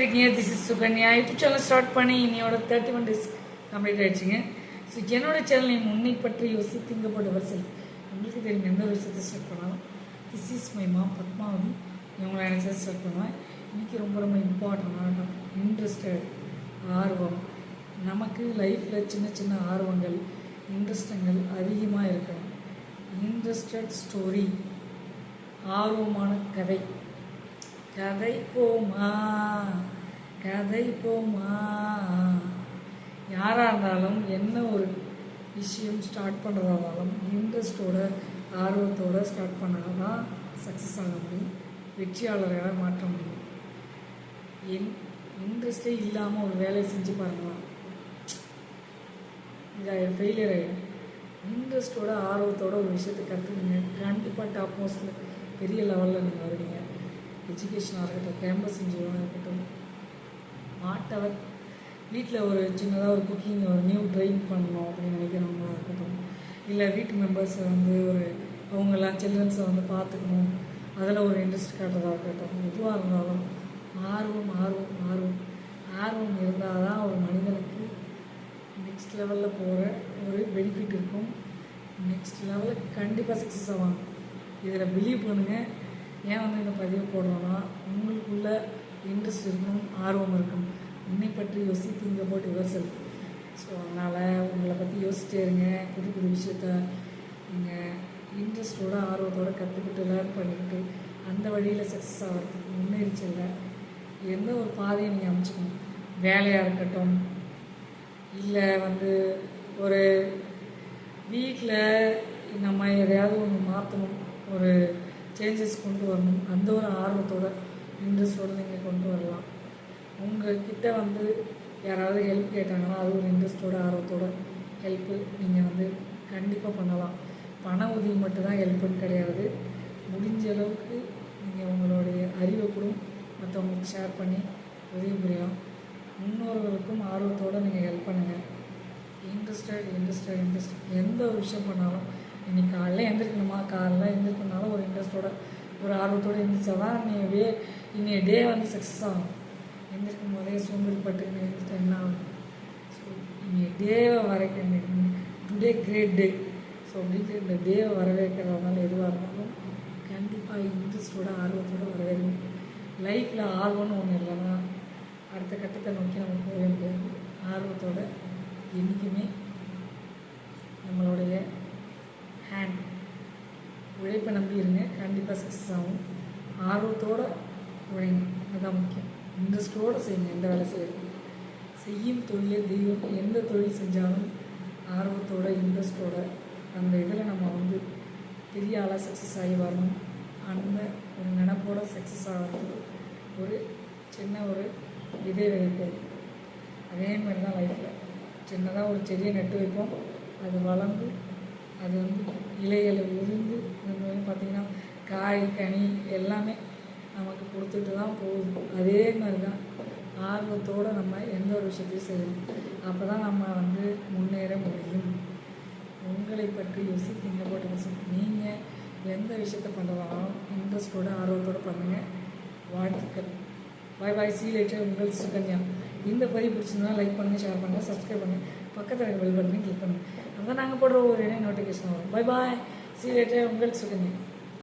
இருக்கீங்க this is Sukanya. YouTube channel start பண்ணி இன்னையோட தேர்ட்டி ஒன் டேஸ் கம்ப்ளீட் ஆயிடுச்சுங்க. ஸோ என்னோட சேனல் நீங்கள் உன்னை பற்றி யோசி திங்க போட்டு உங்களுக்கு தெரியும் எந்த ஒரு விஷயத்தை ஸ்டார்ட் பண்ணாலும் திஸ் இஸ் மை மா பத்மாவதி. இவங்களை எனக்கு ஸ்டார்ட் பண்ணுவேன்? இன்னைக்கு ரொம்ப ரொம்ப இம்பார்ட்டண்டான இன்ட்ரெஸ்டட் ஆர்வம். நமக்கு லைஃப்பில் சின்ன சின்ன ஆர்வங்கள் இன்ட்ரெஸ்டங்கள் அதிகமாக இருக்கணும் இன்ட்ரெஸ்டட் ஸ்டோரி ஆர்வமான கதை. கதை போமா கதை போமா யாராக இருந்தாலும் என்ன ஒரு விஷயம் ஸ்டார்ட் பண்ணுறதா இருந்தாலும் இன்ட்ரெஸ்டோட ஆர்வத்தோட ஸ்டார்ட் பண்ணால் தான் சக்ஸஸ் ஆக முடியும். வெற்றியாளர்களாக மாற்ற முடியும். என் இன்ட்ரெஸ்டே இல்லாமல் ஒரு வேலையை செஞ்சு பாருங்களா. இதாக ஃபெயிலியர் ஆகிடும் இன்ட்ரெஸ்ட்டோட ஆர்வத்தோட ஒரு விஷயத்தை கற்றுக்குங்க கண்டிப்பாக டாப் மோஸ்ட்டில் பெரிய லெவலில் நீங்கள் வருவீங்க. எஜுகேஷனாக இருக்கட்டும் கேம்பஸ் இன்ஜினியராக இருக்கட்டும் ஆட்டவர் வீட்டில் ஒரு சின்னதாக ஒரு குக்கிங் ஒரு நியூ ட்ரைன் பண்ணணும் அப்படின்னு நினைக்கிறவங்களா இருக்கட்டும். இல்லை வீட்டு மெம்பர்ஸை வந்து ஒரு அவங்கெல்லாம் சில்ட்ரன்ஸை வந்து பார்த்துக்கணும். அதில் ஒரு இன்ட்ரெஸ்ட் காட்டுறதா இருக்கட்டும். எதுவாக இருந்தாலும் ஆர்வம் ஆர்வம் ஆர்வம். ஆர்வம் இருந்தால் தான் ஒரு மனிதனுக்கு நெக்ஸ்ட் லெவலில் போகிற ஒரு பெனிஃபிட் இருக்கும். நெக்ஸ்ட் லெவலில் கண்டிப்பாக சக்ஸஸ் ஆவாங்க இதில் பிலீவ் பண்ணுங்கள் ஏன் வந்து இந்த பதிவு போடுறோன்னா உங்களுக்குள்ள இன்ட்ரெஸ்ட் இருக்கணும் ஆர்வம் இருக்கணும் உன்னை பற்றி யோசி திங்க போட்டு யுவர் செல்ஃப் ஸோ அதனால் உங்களை பற்றி யோசிச்சே இருங்க. புது புது விஷயத்த நீங்கள் இன்ட்ரெஸ்ட்டோட ஆர்வத்தோட கற்றுக்கிட்டு லேர்ன் பண்ணிக்கிட்டு அந்த வழியில் சக்ஸஸ் ஆகிறதுக்கு முன்னேறிச்சல்ல. எந்த ஒரு பாதையை நீங்கள் அமைச்சுக்கணும். வேலையாக இருக்கட்டும் இல்லை வந்து ஒரு வீட்டில் நம்ம எதையாவது ஒன்று மாற்றணும் ஒரு சேஞ்சஸ் கொண்டு வரணும் அந்த ஒரு ஆர்வத்தோட இன்ட்ரெஸ்டோடு நீங்கள் கொண்டு வரலாம். உங்ககிட்ட வந்து யாராவது ஹெல்ப் கேட்டாங்கன்னா அது ஒரு இன்ட்ரெஸ்ட்டோட ஆர்வத்தோட ஹெல்ப்பு நீங்கள் வந்து கண்டிப்பாக பண்ணலாம். பண உதவி மட்டும்தான் ஹெல்ப்புன்னு கிடையாது. முடிஞ்ச அளவுக்கு நீங்கள் உங்களுடைய அறிவை கூட மற்றவங்களுக்கு ஷேர் பண்ணி உதவி புரியலாம். முன்னோர்களுக்கும் ஆர்வத்தோடு நீங்கள் ஹெல்ப் பண்ணுங்கள் இன்ட்ரெஸ்டட் இன்ட்ரெஸ்டட் இன்ட்ரெஸ்ட் எந்த ஒரு விஷயம் பண்ணாலும் இன்றைக்கி காலைல எழுந்திரிக்கணுமா காலைல எழுந்திருக்கணுனாலும் ஒரு இன்ட்ரெஸ்ட்டோட ஒரு ஆர்வத்தோடு எழுந்திரிச்சா தான் நீ வே இன்னைய டே வந்து சக்ஸஸ் ஆகும் எந்திரிக்கும் போதே சோம்பேறி பட்டுன்னு எழுந்திரிச்சா என்ன ஸோ நீங்கள் டேவை வரைக்கும் டுடே கிரேட் டே ஸோ அப்படின்ட்டு இந்த டேவை வரவேற்கிறதுனால எதுவாக இருந்தாலும் கண்டிப்பாக இன்ட்ரெஸ்ட்டோட ஆர்வத்தோட வரவேற்கணும் லைஃப்பில் ஆர்வம்னு ஒன்று இல்லைன்னா அடுத்த கட்டத்தை நோக்கி நம்ம போகவே முடியாது. ஆர்வத்தோட என்றைக்குமே நம்மளுடைய ஹேண்ட் உழைப்பை நம்பி இருங்க. கண்டிப்பாக சக்ஸஸ் ஆகும். ஆர்வத்தோடு உழைங்க. அதுதான் முக்கியம். இன்ட்ரெஸ்டோடு செய்யுங்க எந்த வேலை செய்யணும் செய்யும் தொழிலே தெய்வம். எந்த தொழில் செஞ்சாலும் ஆர்வத்தோட இன்ட்ரெஸ்ட்டோட அந்த இதில் நம்ம வந்து பெரிய ஆளாக சக்ஸஸ் ஆகி வரணும். அந்த ஒரு நினப்போட சக்ஸஸ் ஆகிறதுக்கு ஒரு சின்ன ஒரு இதே விதைப்போம் அதே மாதிரி தான் லைஃப்பில் சின்னதாக ஒரு செடியை நட்டு வைப்போம். அது வளர்ந்து அது வந்து இலைகளை உதிர்ந்து அது வந்து பார்த்திங்கன்னா காய் கனி எல்லாமே நமக்கு கொடுத்துட்டு தான் போகுது அதே மாதிரி தான் ஆர்வத்தோடு நம்ம எந்த ஒரு விஷயத்தையும் செய்யணும். அப்போ தான் நம்ம வந்து முன்னேற முடியும். உங்களை பற்றி யோசி திங்க போட்டு யோசி நீங்கள் எந்த விஷயத்த பண்ணுறதாலும் இன்ட்ரெஸ்ட்டோட ஆர்வத்தோடு பண்ணுங்கள் வாழ்த்துக்கள். பாய் பாய் சீ லேட்டர் உங்கள் சுகன்யா. இந்த பதிவு பிடிச்சிருந்தா லைக் பண்ணுங்கள் ஷேர் பண்ணுங்கள் சப்ஸ்கிரைப் பண்ணுங்கள் பக்கத்தில் இருக்க பெல் பட்டனையும் கிளிக் பண்ணுங்கள் அதான் நாங்கள் போடுற ஒரு நோட்டிஃபிகேஷன் வரும். பாய் பாய் சீ லேட்டர் உங்கள் சுகன்யா.